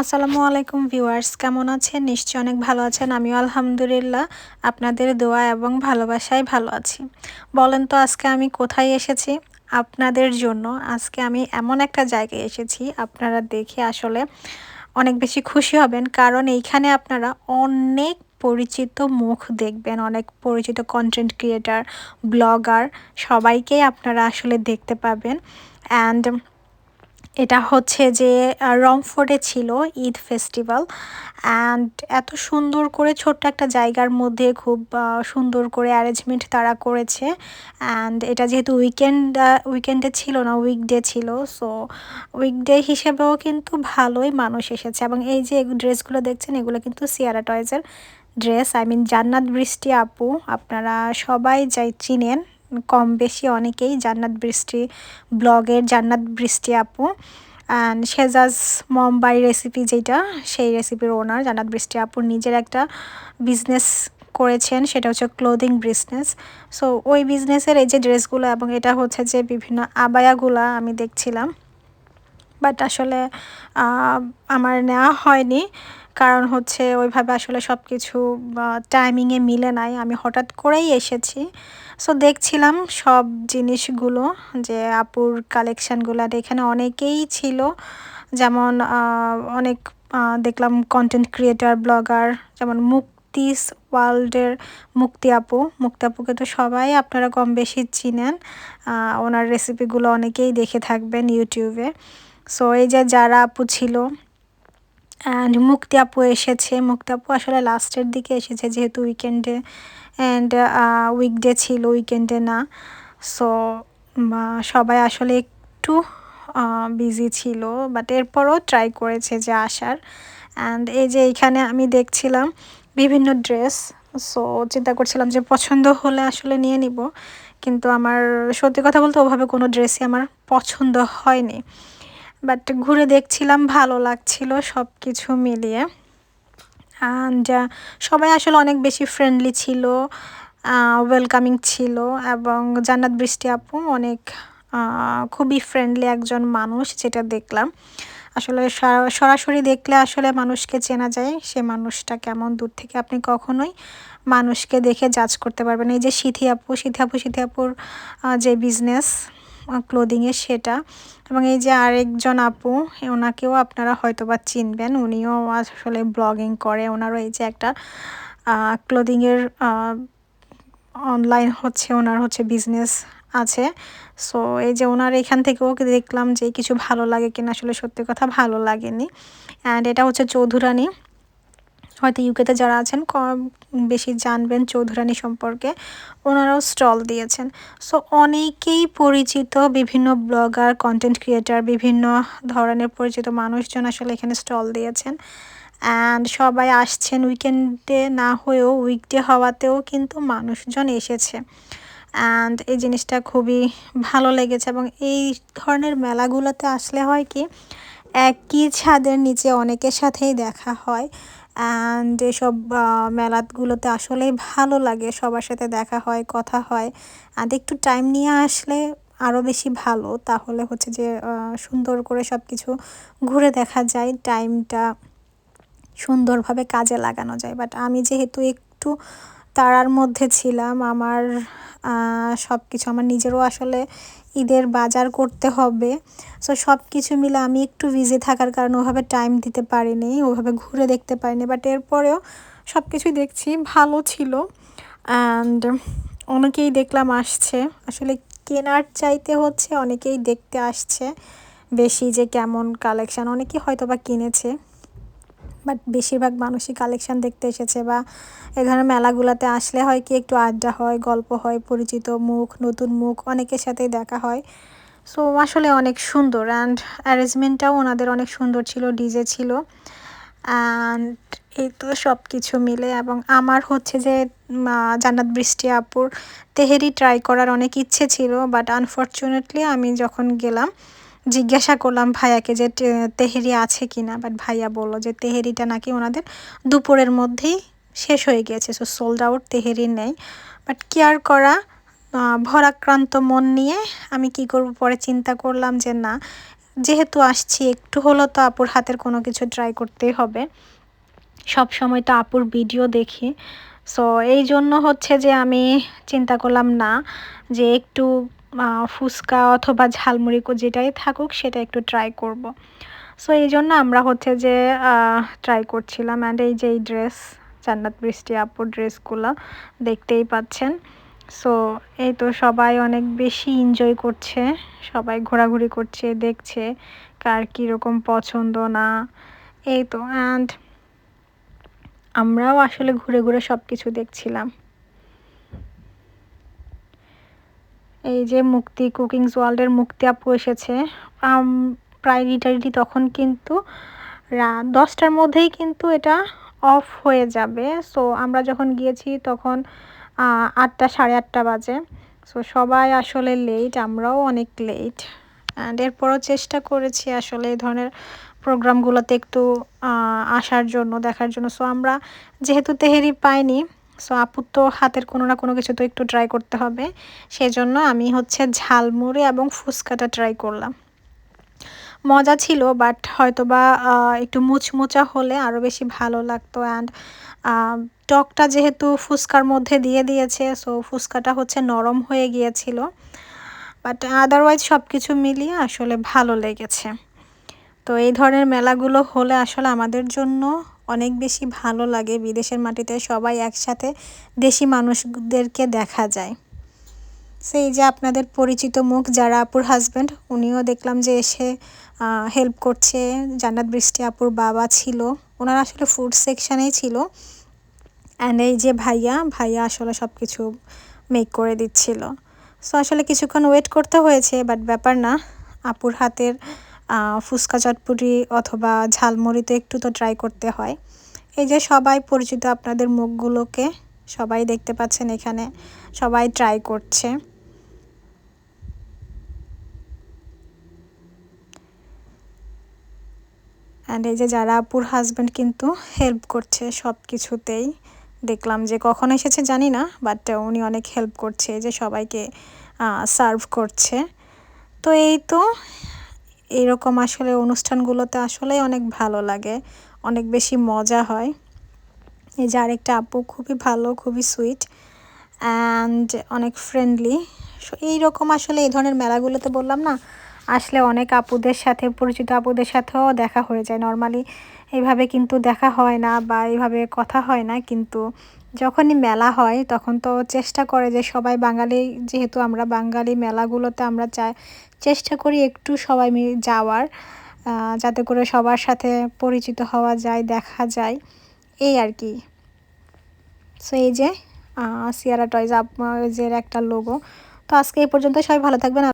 আসসালামু আলাইকুম ভিউয়ার্স, কেমন আছেন? নিশ্চয়ই অনেক ভালো আছেন। আমিও আলহামদুলিল্লাহ আপনাদের দোয়া এবং ভালোবাসায় ভালো আছি। বলেন তো আজকে আমি কোথায় এসেছি? আপনাদের জন্য আজকে আমি এমন একটা জায়গায় এসেছি, আপনারা দেখে আসলে অনেক বেশি খুশি হবেন। কারণ এইখানে আপনারা অনেক পরিচিত মুখ দেখবেন, অনেক পরিচিত কন্টেন্ট ক্রিয়েটার ব্লগার সবাইকেই আপনারা আসলে দেখতে পাবেন। অ্যান্ড এটা হচ্ছে যে রংফোর্ডে ছিল ঈদ ফেস্টিভ্যাল। অ্যান্ড এত সুন্দর করে ছোট্ট একটা জায়গার মধ্যে খুব সুন্দর করে অ্যারেঞ্জমেন্ট তারা করেছে। অ্যান্ড এটা যেহেতু উইকেন্ড উইকেন্ডে ছিল না, উইকডে ছিল। সো, উইকডে হিসেবেও কিন্তু ভালোই মানুষ এসেছে। এবং এই যে ড্রেসগুলো দেখছেন, এগুলো কিন্তু সিয়ারা টয়েজের ড্রেস। আই মিন জান্নাত বৃষ্টি আপু, আপনারা সবাই যাই চিনেন। কম বেশি অনেকেই জান্নাত বৃষ্টি ব্লগের জান্নাত বৃষ্টি আপু। অ্যান্ড শেজাজ মম্বাই রেসিপি যেটা, সেই রেসিপির ওনার জান্নাত বৃষ্টি আপুর নিজের একটা বিজনেস করেছেন, সেটা হচ্ছে ক্লোদিং বিজনেস সো ওই বিজনেসের এই যে ড্রেসগুলো এবং এটা হচ্ছে যে বিভিন্ন আবায়াগুলা আমি দেখছিলাম। বাট আসলে আমার নেওয়া হয়নি। কারণ হচ্ছে ওইভাবে আসলে সব কিছু টাইমিংয়ে মিলে নাই। আমি হঠাৎ করেই এসেছি। সো দেখছিলাম সব জিনিসগুলো যে আপুর কালেকশানগুলো এখানে অনেকেই ছিল। যেমন অনেক দেখলাম কন্টেন্ট ক্রিয়েটার ব্লগার যেমন মুক্তিস ওয়ার্ল্ডের মুক্তি আপু। মুক্তি আপুকে তো সবাই আপনারা কম বেশি চিনেন। ওনার রেসিপিগুলো অনেকেই দেখে থাকবেন ইউটিউবে। সো এই যে যারা আপু ছিল অ্যান্ড মুক্তি আপু এসেছে। মুক্তি আপু আসলে লাস্টের দিকে এসেছে যেহেতু উইকেন্ডে অ্যান্ড উইকডে ছিল উইকেন্ডে না। সো সবাই আসলে একটু বিজি ছিল। বাট এরপরও ট্রাই করেছে যে আসার। অ্যান্ড এই যে এইখানে আমি দেখছিলাম বিভিন্ন ড্রেস সো চিন্তা করছিলাম যে পছন্দ হলে আসলে নিয়ে নিব। কিন্তু আমার সত্যি কথা বলতে ওভাবে কোনো ড্রেসই আমার পছন্দ হয়নি। বাট ঘুরে দেখছিলাম, ভালো লাগছিল সব কিছু মিলিয়ে অ্যান্ড সবাই আসলে অনেক বেশি ফ্রেন্ডলি ছিল ওয়েলকামিং ছিল এবং জান্নাত বৃষ্টি আপু অনেক খুবই ফ্রেন্ডলি একজন মানুষ যেটা দেখলাম। আসলে সরাসরি দেখলে আসলে মানুষকে চেনা যায়, সে মানুষটা কেমন, দূর থেকে আপনি কখনোই মানুষকে দেখে জাজ করতে পারবেন এই যে সিথি আপু সিথি আপু, সিথি আপুর যে বিজনেস ক্লোদিংয়ের সেটা। এবং এই যে আরেকজন আপু, ওনাকেও আপনারা হয়তো বা চিনবেন। উনিও আসলে ব্লগিং করে। ওনারও এই যে একটা ক্লোদিংয়ের অনলাইন হচ্ছে, ওনার হচ্ছে বিজনেস আছে। সো এই যে ওনার এখান থেকেও দেখলাম যে, কিছু ভালো লাগে কিনা, আসলে সত্যি কথা ভালো লাগেনি। অ্যান্ড এটা হচ্ছে চৌধুরানী। হয়তো ইউকেতে যারা আছেন, কম বেশি জানবেন চৌধুরানী সম্পর্কে। ওনারাও স্টল দিয়েছেন। সো অনেকেই পরিচিত, বিভিন্ন ব্লগার কন্টেন্ট ক্রিয়েটার বিভিন্ন ধরনের পরিচিত মানুষজন আসলে এখানে স্টল দিয়েছেন। অ্যান্ড সবাই আসছেন উইকেন্ডে, না হয়েও উইকডে হওয়াতেও কিন্তু মানুষজন এসেছে। অ্যান্ড এই জিনিসটা খুবই ভালো লেগেছে এবং এই ধরনের মেলাগুলোতে আসলে হয় কি, একই ছাদের নিচে অনেকের সাথেই দেখা হয়। অ্যান্ড এসব মেলাগুলোতে আসলেই ভালো লাগে। সবার সাথে দেখা হয়, কথা হয়। আর একটু টাইম নিয়ে আসলে আরও বেশি ভালো। তাহলে হচ্ছে যে সুন্দর করে সব কিছু ঘুরে দেখা যায়। টাইমটা সুন্দরভাবে কাজে লাগানো যায়। বাট আমি যেহেতু একটু তারার মধ্যে ছিলাম। আমার সব কিছু আমার নিজেরও আসলে ঈদের বাজার করতে হবে। সো সব কিছু মিলে আমি একটু বিজি থাকার কারণে ওভাবে টাইম দিতে পারিনি, ওভাবে ঘুরে দেখতে পারিনি। বাট এরপরেও সব কিছুই দেখছি, ভালো ছিল। অ্যান্ড অনেকেই দেখলাম আসছে। আসলে কেনার চাইতে হচ্ছে, অনেকেই দেখতে আসছে। বেশি যে কেমন কালেকশান অনেকেই হয়তো বা কিনেছে। বাট বেশিরভাগ মানুষই কালেকশান দেখতে এসেছে বা এ ধরনের মেলাগুলোতে আসলে হয় কি একটু আড্ডা হয়, গল্প হয়, পরিচিত মুখ, নতুন মুখ অনেকের সাথেই দেখা হয়। সো আসলে অনেক সুন্দর অ্যান্ড অ্যারেঞ্জমেন্টটাও ওনাদের অনেক সুন্দর ছিল ডিজে ছিল। অ্যান্ড এই তো সব কিছু মিলে এবং আমার হচ্ছে যে জান্নাত বৃষ্টি আপুর তেহেরি ট্রাই করার অনেক ইচ্ছে ছিল বাট আনফর্চুনেটলি আমি যখন গেলাম জিজ্ঞাসা করলাম ভাইয়াকে যে তেহেরি আছে কি না? বাট ভাইয়া বলল যে, তেহেরিটা নাকি ওনাদের দুপুরের মধ্যেই শেষ হয়ে গিয়েছে সো সোল্ড আউট তেহেরি নেই। বাট কেয়ার করা? ভরাক্রান্ত মন নিয়ে আমি কি করব? পরে চিন্তা করলাম যে, না, যেহেতু আসছি, একটু হলো তো আপুর হাতের কোনো কিছু ট্রাই করতেই হবে। সব সময় তো আপুর ভিডিও দেখি। সো এই জন্য হচ্ছে যে, আমি চিন্তা করলাম না যে, একটু ফুচকা অথবা ঝালমুড়ি যেটাই থাকুক সেটা একটু ট্রাই করব। সো এই জন্য আমরা হচ্ছে যে ট্রাই করছিলাম অ্যান্ড এই যে এই ড্রেস জান্নাত বৃষ্টি আপুর ড্রেসগুলো দেখতেই পাচ্ছেন। সো এই তো সবাই অনেক বেশি এনজয় করছে, সবাই ঘোরাঘুরি করছে, দেখছে কার কীরকম পছন্দ না, এই তো। অ্যান্ড আমরাও আসলে ঘুরে ঘুরে সব কিছু দেখছিলাম। এই যে মুক্তি কুকিংস ওয়ার্ল্ডের মুক্তি আপু এসেছে। প্রায় রিটারিটি তখন কিন্তু দশটার মধ্যেই কিন্তু এটা অফ হয়ে যাবে। সো, আমরা যখন গিয়েছি তখন আটটা, সাড়ে আটটা বাজে। সো, সবাই আসলে লেট আমরাও অনেক লেট অ্যান্ড এরপরও চেষ্টা করেছি আসলে এই ধরনের প্রোগ্রামগুলোতে একটু আসার জন্য, দেখার জন্য। সো, আমরা যেহেতু তেহেরি পাইনি সো আপুর তো হাতের কোনো না কোনো কিছু তো একটু ট্রাই করতে হবে। সেজন্য আমি হচ্ছে ঝালমুড়ি এবং ফুচকাটা ট্রাই করলাম। মজা ছিল বাট হয়তোবা একটু মুচমুচা হলে আরও বেশি ভালো লাগতো। অ্যান্ড টকটা যেহেতু ফুচকার মধ্যে দিয়ে দিয়েছে সো ফুচকাটা হচ্ছে নরম হয়ে গিয়েছিল। বাট আদারওয়াইজ সব কিছু মিলিয়ে আসলে ভালো লেগেছে। তো এই ধরনের মেলাগুলো হলে আসলে আমাদের জন্য অনেক বেশি ভালো লাগে। বিদেশের মাটিতে সবাই একসাথে দেশি মানুষদেরকে দেখা যায়। সেই যে আপনাদের পরিচিত মুখ যারা আপুর হাজব্যান্ড উনিও দেখলাম যে এসে হেল্প করছে। জান্নাত বৃষ্টি আপুর বাবা ছিল। ওনারা আসলে ফুড সেকশানেই ছিল। অ্যান্ড এই যে ভাইয়া ভাইয়া আসলে সব কিছু মেক করে দিচ্ছিল। সো আসলে কিছুক্ষণ ওয়েট করতে হয়েছে বাট ব্যাপার না। আপুর হাতের ফুচকা চটপুরি অথবা ঝালমুড়ি তো একটু তো ট্রাই করতে হয়। এই যে সবাই পরিচিত আপনাদের মুখগুলোকে সবাই দেখতে পাচ্ছেন এখানে, সবাই ট্রাই করছে। অ্যান্ড এই যে যারা আপুর হাজব্যান্ড কিন্তু হেল্প করছে সব কিছুতেই দেখলাম যে কখন এসেছে জানি না বাট উনি অনেক হেল্প করছে যে সবাইকে সার্ভ করছে। তো এই তো এরকম আসলে অনুষ্ঠানগুলোতে আসলেই অনেক ভালো লাগে, অনেক বেশি মজা হয়। এই যে আরেকটা আপু খুবই ভালো, খুবই সুইট অ্যান্ড অনেক ফ্রেন্ডলি সো এইরকম আসলে এই ধরনের মেলাগুলোতে বললাম না, আসলে অনেক আপুদের সাথে, পরিচিত আপুদের সাথেও দেখা হয়ে যায়। নর্মালি এইভাবে কিন্তু দেখা হয় না বা এইভাবে কথা হয় না, কিন্তু যখনই মেলা হয়, তখন তো চেষ্টা করে যে সবাই বাঙালি, যেহেতু আমরা বাঙালি মেলাগুলোতে আমরা চাই, চেষ্টা করি একটু সবাই মিলে যাওয়ার যাতে করে সবার সাথে পরিচিত হওয়া যায়, দেখা যায়, এই আর কি। সো এই যে সিয়ারা টয়জ আপজের একটা লোগো তো আজকে এই পর্যন্ত সবাই ভালো থাকবেন।